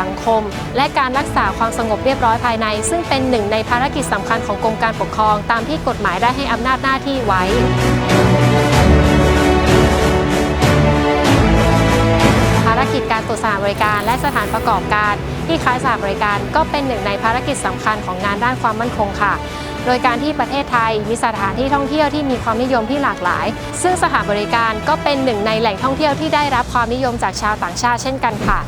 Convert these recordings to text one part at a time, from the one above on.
สังคม และการรักษาความสงบเรียบร้อยภายใน ซึ่งเป็นหนึ่งในภารกิจสำคัญของกรมการปกครอง ตามที่กฎหมายได้ให้อำนาจหน้าที่ไว้ภารกิจการตรวจสถานบริการและสถานประกอบการ ที่ค้ายสถานบริการก็เป็นหนึ่งในภารกิจสำคัญของงานด้านความมั่นคงค่ะ โดยการที่ประเทศไทยมีสถานที่ท่องเที่ยวที่มีความนิยมที่หลากหลาย ซึ่งสถานบริการก็เป็นหนึ่งในแหล่งท่องเที่ยวที่ได้รับความนิยมจากชาวต่างชาติเช่นกันค่ะ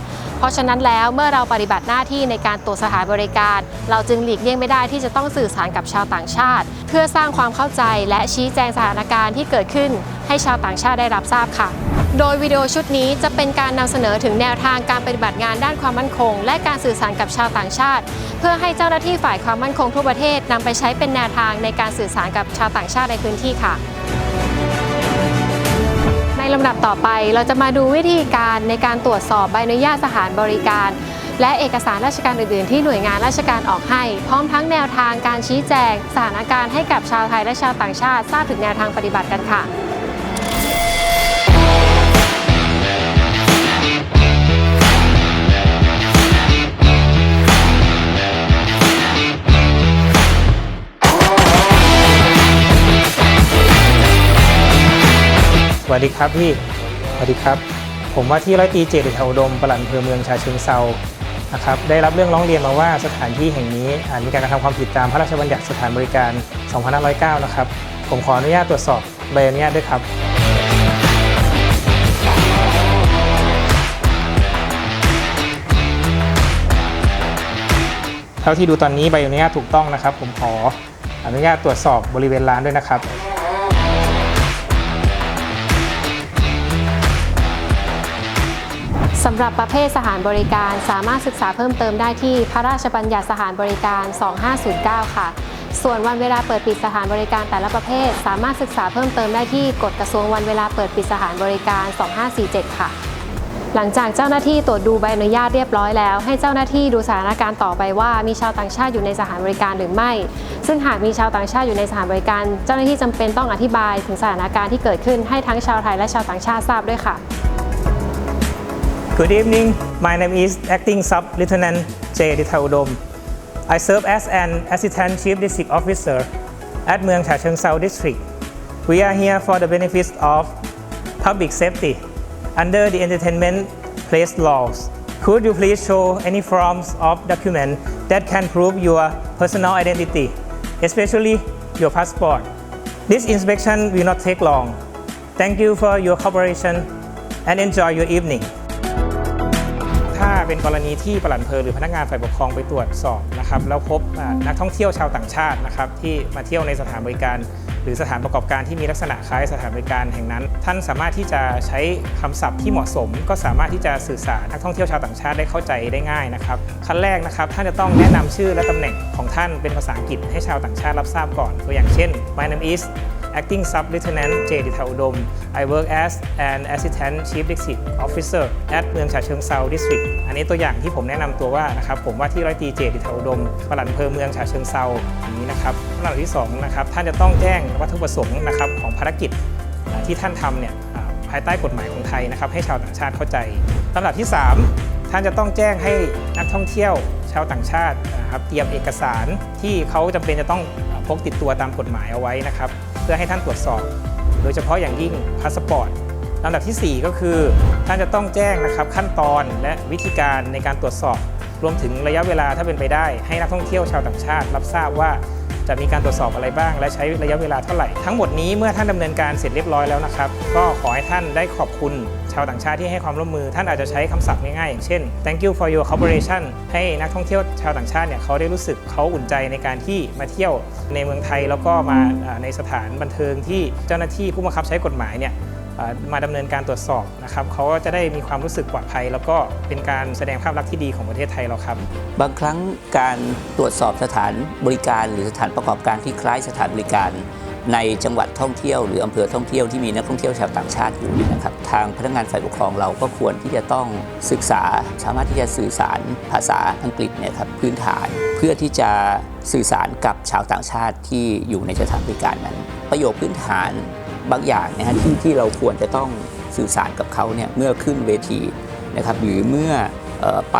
เพราะฉะนั้นแล้วเมื่อเราปฏิบัติหน้าที่ในการตรวจสถานบริการ เราจึงหลีกเลี่ยงไม่ได้ที่จะต้องสื่อสารกับชาวต่างชาติ เพื่อสร้างความเข้าใจและชี้แจงสถานการณ์ที่เกิดขึ้น ให้ชาวต่างชาติได้รับทราบค่ะ โดยวิดีโอชุดนี้จะเป็นการนำเสนอถึงแนวทางการปฏิบัติงานด้านความมั่นคง และการสื่อสารกับชาวต่างชาติ เพื่อให้เจ้าหน้าที่ฝ่ายความมั่นคงทั่วประเทศนำไปใช้เป็นแนวทางในการสื่อสารกับชาวต่างชาติในพื้นที่ค่ะ ในลำดับต่อไปเราจะมาดูวิธีการในการตรวจสอบใบอนุญาตสถานบริการ และเอกสารราชการอื่น ๆ ที่หน่วยงานราชการออกให้ พร้อมทั้งแนวทางการชี้แจงสถานการณ์ให้กับชาวไทยและชาวต่างชาติ ทราบถึงแนวทางปฏิบัติกันค่ะ วัสดีครับพี่ สวัสดีครับ ผมว่าที่ร้อยตีเจตเทวดมปลัดอำเภอเมืองชาเชิงเซานะครับ ได้รับเรื่องร้องเรียนมาว่าสถานที่แห่งนี้อาจมีการกระทำความผิดตามพระราชบัญญัติสถานบริการ 2509 นะครับ ผมขออนุญาตตรวจสอบใบอนุญาตด้วยครับ เท่าที่ดูตอนนี้ใบอนุญาตถูกต้องนะครับ ผมขออนุญาตตรวจสอบบริเวณร้านด้วยนะครับ สำหรับประเภทสถานบริการสามารถศึกษาเพิ่มเติมได้ที่พระราชบัญญัติสถานบริการ 2509 ค่ะ ส่วนวันเวลาเปิดปิดสถานบริการแต่ละประเภท สามารถศึกษาเพิ่มเติมได้ที่กฎกระทรวงวันเวลาเปิดปิดสถานบริการ 2547 ค่ะ หลังจากเจ้าหน้าที่ตรวจดูใบอนุญาตเรียบร้อยแล้ว ให้เจ้าหน้าที่ดูสถานการณ์ต่อไปว่ามีชาวต่างชาติอยู่ในสถานบริการหรือไม่ ซึ่งหากมีชาวต่างชาติอยู่ในสถานบริการ เจ้าหน้าที่จำเป็นต้องอธิบายถึงสถานการณ์ที่เกิดขึ้นให้ทั้งชาวไทยและชาวต่างชาติทราบด้วยค่ะ Good evening. My name is Acting Sub Lieutenant J. Dithaudom. I serve as an Assistant Chief District Officer at Mueang Cha Cheung Sao District. We are here for the benefits of public safety under the Entertainment Place laws. Could you please show any forms of document that can prove your personal identity, especially your passport? This inspection will not take long. Thank you for your cooperation and enjoy your evening. เป็นกรณีที่ปลัดอำเภอหรือพนักงานฝ่ายปกครองไปตรวจสอบนะครับแล้วพบนักท่องเที่ยวชาวต่างชาตินะครับที่มาเที่ยวในสถานบริการ หรือสถานประกอบการที่มีลักษณะคล้ายสถานบริการแห่งนั้น ท่านสามารถที่จะใช้คำศัพท์ที่เหมาะสม ก็สามารถที่จะสื่อสารนักท่องเที่ยวชาวต่างชาติได้เข้าใจได้ง่ายนะครับขั้นแรกนะครับท่านจะต้องแนะนำชื่อและตำแหน่งของท่านเป็นภาษาอังกฤษให้ชาวต่างชาติรับทราบก่อนตัวอย่างเช่น My name is Acting Sub Lieutenant J. d i t h a u d o m I work as an Assistant Chief District Officer at เมืองฉะเชิงเซา District อันนี้ตัวอย่างที่ผมแนะนำตัวว่านะครับผมว่าที่ร้อยตรีเจดิเทาอุดมปลัดอำเภอเมืองฉะเชิงเซาอย่างนี้นะครับลำดับที่สองนะครับท่านจะต้องแจ้งวัตถุประสงค์นะครับของภารกิจที่ท่านทำเนี่ยภายใต้กฎหมายของไทยนะครับให้ชาวต่างชาติเข้าใจลำดับที่สามท่านจะต้องแจ้งให้นักท่องเที่ยวชาวต่างชาตินะครับเตรียมเอกสารที่เขาจำเป็นจะต้องพกติดตัวตามกฎหมายเอาไว้นะครับ เพื่อให้ท่านตรวจสอบ โดยเฉพาะอย่างยิ่งพาสปอร์ตลำดับทีสี่ 4 ก็คือท่านจะต้องแจ้งนะครับขั้นตอนและวิธีการในการตรวจสอบ รวมถึงระยะเวลาถ้าเป็นไปได้ ให้นักท่องเที่ยวชาวต่างชาติ รับทราบว่า จะมีการตรวจสอบอะไรบ้าง และใช้ระยะเวลาเท่าไหร่ ทั้งหมดนี้เมื่อท่านดำเนินการเสร็จเรียบร้อยแล้วนะครับ ก็ขอให้ท่านได้ขอบคุณชาวต่างชาติที่ให้ความร่วมมือ ท่านอาจจะใช้คำศัพท์ง่ายๆอย่างเช่น thank you for your cooperation ให้นักท่องเที่ยวชาวต่างชาติเนี่ยเขาได้รู้สึกเขาอุ่นใจในการที่มาเที่ยวในเมืองไทยแล้วก็มาในสถานบันเทิงที่เจ้าหน้าที่ผู้บังคับใช้กฎหมายเนี่ย มาดำเนินการตรวจสอบนะครับเขาก็จะได้มีความรู้สึกปลอดภัย แล้วก็เป็นการแสดงภาพลักษณ์ที่ดีของประเทศไทยเราครับ บางครั้งการตรวจสอบสถานบริการ หรือสถานประกอบการที่คล้ายสถานบริการ ในจังหวัดท่องเที่ยว หรืออำเภอท่องเที่ยวที่มีนักท่องเที่ยวชาวต่างชาติอยู่นะครับทางพนักงานฝ่ายปกครองเราก็ควรที่จะต้องศึกษา สามารถที่จะสื่อสารภาษาอังกฤษเนี่ยครับพื้นฐานเพื่อที่จะสื่อสารกับชาวต่างชาติที่อยู่ในสถานบริการนั้น ประโยคพื้นฐาน บางอย่างนะฮะที่ที่เราควรจะต้องสื่อสารกับเขาเนี่ยเมื่อขึ้นเวทีนะครับหรือเมื่ออไป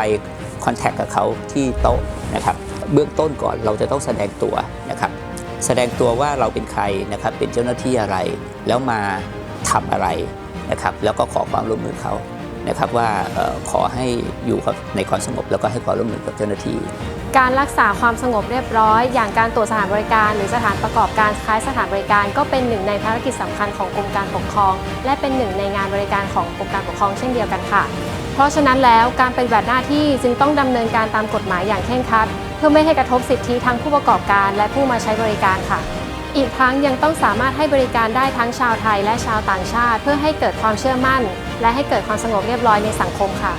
คอนแทคกับเขาที่โต๊ะนะครับเบื้องต้นก่อนเราจะต้องแสดงตัวนะครับแสดงตัวว่าเราเป็นใครนะครับเป็นเจ้าหน้าที่อะไร แล้วมาทำอะไรนะครับแล้วก็ขอความร่วมมือเขานะครับว่าออขอให้อยู่ในความสงบแล้วก็ให้ความร่วมมือกับเจ้าหน้าที่ การรักษาความสงบเรียบร้อย อย่างการตรวจสถานบริการ หรือสถานประกอบการคล้ายสถานบริการ ก็เป็นหนึ่งในภารกิจสำคัญของกรมการปกครอง และเป็นหนึ่งในงานบริการของกรมการปกครองเช่นเดียวกันค่ะ เพราะฉะนั้นแล้วการปฏิบัติหน้าที่จึงต้องดำเนินการตามกฎหมายอย่างเคร่งครัด เพื่อไม่ให้กระทบสิทธิทั้งผู้ประกอบการ และผู้มาใช้บริการค่ะอีกทั้งยังต้องสามารถให้บริการได้ทั้งชาวไทยและชาวต่างชาติ เพื่อให้เกิดความเชื่อมั่น และให้เกิดความสงบเรียบร้อยในสังคมค่ะ